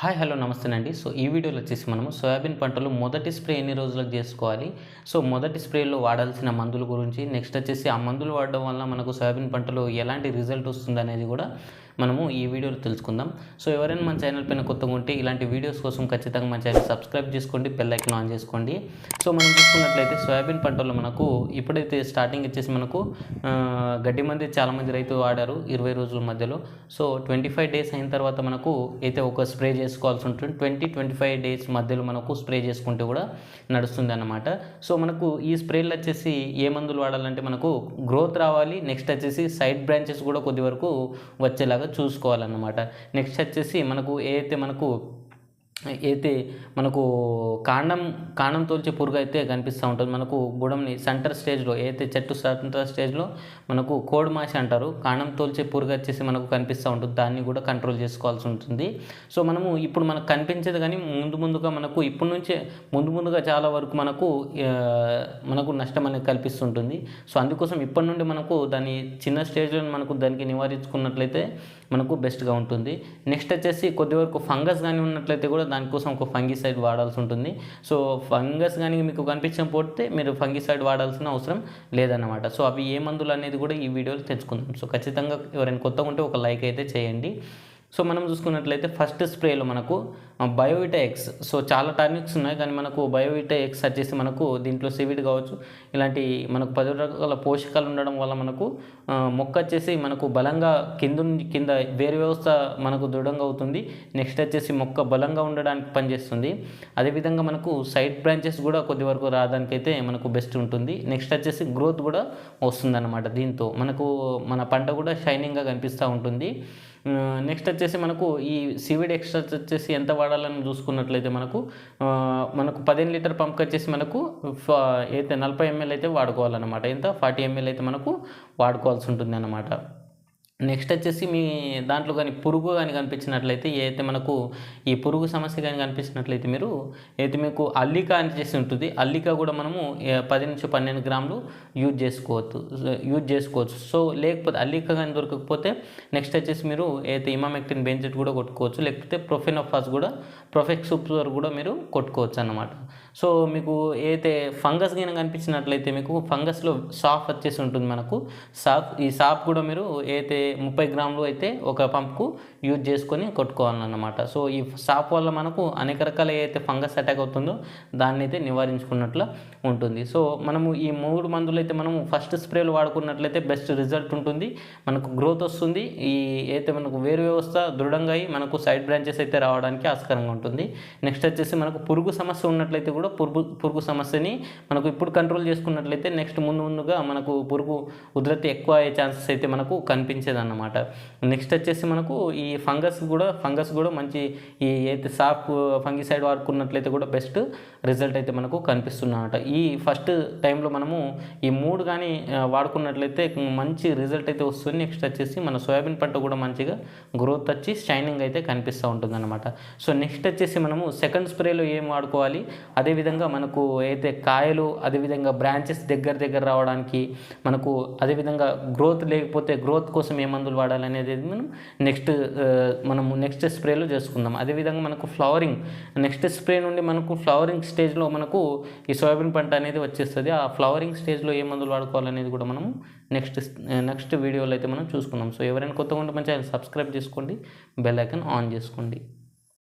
Hi hello నమస్తే అండి. So ఈ వీడియోలో వచ్చేసి మనము సోయాబీన్ పంటలో మొదటి స్ప్రే ఎన్ని రోజులకు చేసుకోవాలి? సో మొదటి స్ప్రేలో వాడాల్సిన మందుల గురించి నెక్స్ట్ వచ్చేసి ఆ మందులు వాడడం వల్ల మనకు సోయాబీన్ పంటలో ఎలాంటి రిజల్ట్ వస్తుంది అనేది కూడా మనము ఈ వీడియోలో తెలుసుకుందాం. సో ఎవరైనా మన ఛానల్ పైన కొత్తగా ఉంటే ఇలాంటి వీడియోస్ కోసం ఖచ్చితంగా మన ఛానల్ సబ్స్క్రైబ్ చేసుకోండి బెల్ ఐకన్ ఆన్ చేసుకోండి. సో మనం చూసుకున్నట్లయితే సోయాబీన్ పంటలో మనకు ఇప్పుడైతే స్టార్టింగ్ వచ్చేసి మనకు గడ్డి మంది చాలామంది రైతులు వాడారు ఇరవై రోజుల మధ్యలో. సో ట్వంటీ ఫైవ్ డేస్ అయిన తర్వాత మనకు అయితే ఒక స్ప్రే చేసుకోవాల్సి ఉంటుంది. ట్వంటీ ట్వంటీ ఫైవ్ డేస్ మధ్యలో మనకు స్ప్రే చేసుకుంటే కూడా నడుస్తుంది అన్నమాట. సో మనకు ఈ స్ప్రేలు వచ్చేసి ఏ మందులు వాడాలంటే మనకు గ్రోత్ రావాలి నెక్స్ట్ వచ్చేసి సైడ్ బ్రాంచెస్ కూడా కొద్ది వరకు వచ్చేలాగా చూసుకోవాలన్నమాట. నెక్స్ట్ వచ్చేసి మనకు ఏదైతే మనకు అయితే మనకు కాండం కాండం తోల్చే పురుగు అయితే కనిపిస్తూ ఉంటుంది. మనకు గుడంని సెంటర్ స్టేజ్లో అయితే చెట్టు సెంటర్ స్టేజ్లో మనకు కోడ్ మాసి అంటారు. కాండం తోల్చే పురుగు వచ్చేసి మనకు కనిపిస్తూ ఉంటుంది. దాన్ని కూడా కంట్రోల్ చేసుకోవాల్సి ఉంటుంది. సో మనము ఇప్పుడు మనకు కనిపించేది కానీ ముందు ముందుగా మనకు ఇప్పటి నుంచే ముందు ముందుగా చాలా వరకు మనకు మనకు నష్టం అనేది కల్పిస్తుంటుంది. సో అందుకోసం ఇప్పటి నుండి మనకు దాని చిన్న స్టేజ్లో మనకు దానికి నివారించుకున్నట్లయితే మనకు బెస్ట్గా ఉంటుంది. నెక్స్ట్ వచ్చేసి కొద్ది వరకు ఫంగస్ కానీ ఉన్నట్లయితే కూడా దానికోసం ఒక ఫంగిసైడ్ వాడాల్సి ఉంటుంది. సో ఫంగస్ కానీ మీకు కనిపించకపోతే మీరు ఫంగిసైడ్ వాడాల్సిన అవసరం లేదన్నమాట. సో అవి ఏ మందులు అనేది కూడా ఈ వీడియోలో తెచ్చుకుందాం సో ఖచ్చితంగా ఎవరైనా కొత్తగా ఉంటే ఒక లైక్ అయితే చేయండి. సో మనం చూసుకున్నట్లయితే ఫస్ట్ స్ప్రేలో మనకు బయోవిటా ఎక్స్. సో చాలా టానిక్స్ ఉన్నాయి కానీ మనకు బయోవిటా ఎక్స్ వచ్చేసి మనకు దీంట్లో సివిడ్ కావచ్చు ఇలాంటి మనకు పది రకాల పోషకాలు ఉండడం వల్ల మనకు మొక్క వచ్చేసి మనకు బలంగా కింద కింద వేరు వ్యవస్థ మనకు దృఢంగా అవుతుంది. నెక్స్ట్ వచ్చేసి మొక్క బలంగా ఉండడానికి పనిచేస్తుంది. అదేవిధంగా మనకు సైడ్ బ్రాంచెస్ కూడా కొద్ది వరకు రావడానికి అయితే మనకు బెస్ట్ ఉంటుంది. నెక్స్ట్ వచ్చేసి గ్రోత్ కూడా వస్తుందన్నమాట దీంతో. మనకు మన పంట కూడా షైనింగ్గా కనిపిస్తూ ఉంటుంది. నెక్స్ట్ వచ్చేసి మనకు ఈ సివిడ్ ఎక్స్ట్రా వచ్చేసి ఎంత వాడాలని చూసుకున్నట్లయితే మనకు మనకు పదిహేను లీటర్ పంప్కి వచ్చేసి మనకు అయితే నలభై ఎంఎల్ అయితే వాడుకోవాలన్నమాట. ఎంత? ఫార్టీ ఎంఎల్ అయితే మనకు వాడుకోవాల్సి ఉంటుంది అన్నమాట నెక్స్ట్ వచ్చేసి మీ దాంట్లో కానీ పురుగు కానీ కనిపించినట్లయితే ఏదైతే మనకు ఈ పురుగు సమస్య కానీ కనిపించినట్లయితే మీరు అయితే మీకు అల్లిక అని చేసి ఉంటుంది అల్లిక కూడా మనము పది నుంచి పన్నెండు గ్రాములు యూజ్ చేసుకోవచ్చు యూజ్ చేసుకోవచ్చు. సో లేకపోతే అల్లిక కానీ దొరకకపోతే నెక్స్ట్ వచ్చేసి మీరు ఏదైతే ఇమామెక్టిన్ బెంజెట్ కూడా కొట్టుకోవచ్చు లేకపోతే ప్రొఫెనోఫాస్ కూడా ప్రొఫెక్స్ సూపర్ కూడా మీరు కొట్టుకోవచ్చు అన్నమాట. సో మీకు ఏదైతే ఫంగస్ కానీ కనిపించినట్లయితే మీకు ఫంగస్లో సాఫ్ వచ్చేసి ఉంటుంది మనకు. సాఫ్ ఈ సాఫ్ కూడా మీరు ఏదైతే ముప్పై గ్రాములు అయితే ఒక పంప్కు యూజ్ చేసుకొని కొట్టుకోవాలన్నమాట. సో ఈ సాప్ వల్ల మనకు అనేక రకాల ఏదైతే ఫంగస్ అటాక్ అవుతుందో దాన్ని అయితే నివారించుకున్నట్లు ఉంటుంది. సో మనము ఈ మూడు మందులు అయితే మనము ఫస్ట్ స్ప్రేలు వాడుకున్నట్లయితే బెస్ట్ రిజల్ట్ ఉంటుంది. మనకు గ్రోత్ వస్తుంది. ఈ అయితే మనకు వేరు వ్యవస్థ దృఢంగా అయి మనకు సైడ్ బ్రాంచెస్ అయితే రావడానికి ఆస్కారంగా ఉంటుంది. నెక్స్ట్ వచ్చేసి మనకు పురుగు సమస్య ఉన్నట్లయితే కూడా పురుగు పురుగు సమస్యని మనకు ఇప్పుడు కంట్రోల్ చేసుకున్నట్లయితే నెక్స్ట్ ముందు ముందుగా మనకు పురుగు ఉధృతి ఎక్కువ అయ్యే ఛాన్సెస్ అయితే మనకు కనిపించేది అన్నమాట నెక్స్ట్ వచ్చేసి మనకు ఈ ఫంగస్ కూడా ఫంగస్ కూడా మంచి ఈ అయితే సాఫ్ ఫంగిసైడ్ వాడుకున్నట్లయితే కూడా బెస్ట్ రిజల్ట్ అయితే మనకు కనిపిస్తుందన్నమాట. ఈ ఫస్ట్ టైంలో మనము ఈ మూడు కానీ వాడుకున్నట్లయితే మంచి రిజల్ట్ అయితే వస్తుంది. నెక్స్ట్ వచ్చేసి మన సోయాబీన్ పంట కూడా మంచిగా గ్రోత్ వచ్చి షైనింగ్ అయితే కనిపిస్తూ ఉంటుందన్నమాట. సో నెక్స్ట్ వచ్చేసి మనము సెకండ్ స్ప్రేలో ఏం వాడుకోవాలి? అదేవిధంగా మనకు అయితే కాయలు అదేవిధంగా బ్రాంచెస్ దగ్గర దగ్గర రావడానికి మనకు అదేవిధంగా గ్రోత్ లేకపోతే గ్రోత్ కోసం మందులు వాడాలనేది మనం నెక్స్ట్ మనము నెక్స్ట్ స్ప్రేలో చేసుకుందాం. అదేవిధంగా మనకు ఫ్లవరింగ్ నెక్స్ట్ స్ప్రే నుండి మనకు ఫ్లవరింగ్ స్టేజ్లో మనకు ఈ సోయాబీన్ పంట అనేది వచ్చేస్తుంది. ఆ ఫ్లవరింగ్ స్టేజ్లో ఏ మందులు వాడుకోవాలనేది కూడా మనము నెక్స్ట్ నెక్స్ట్ వీడియోలో అయితే మనం చూసుకుందాం. సో ఎవరైనా కొత్తగా ఉంటే మంచిగా సబ్స్క్రైబ్ చేసుకోండి బెల్ ఐకన్ ఆన్ చేసుకోండి.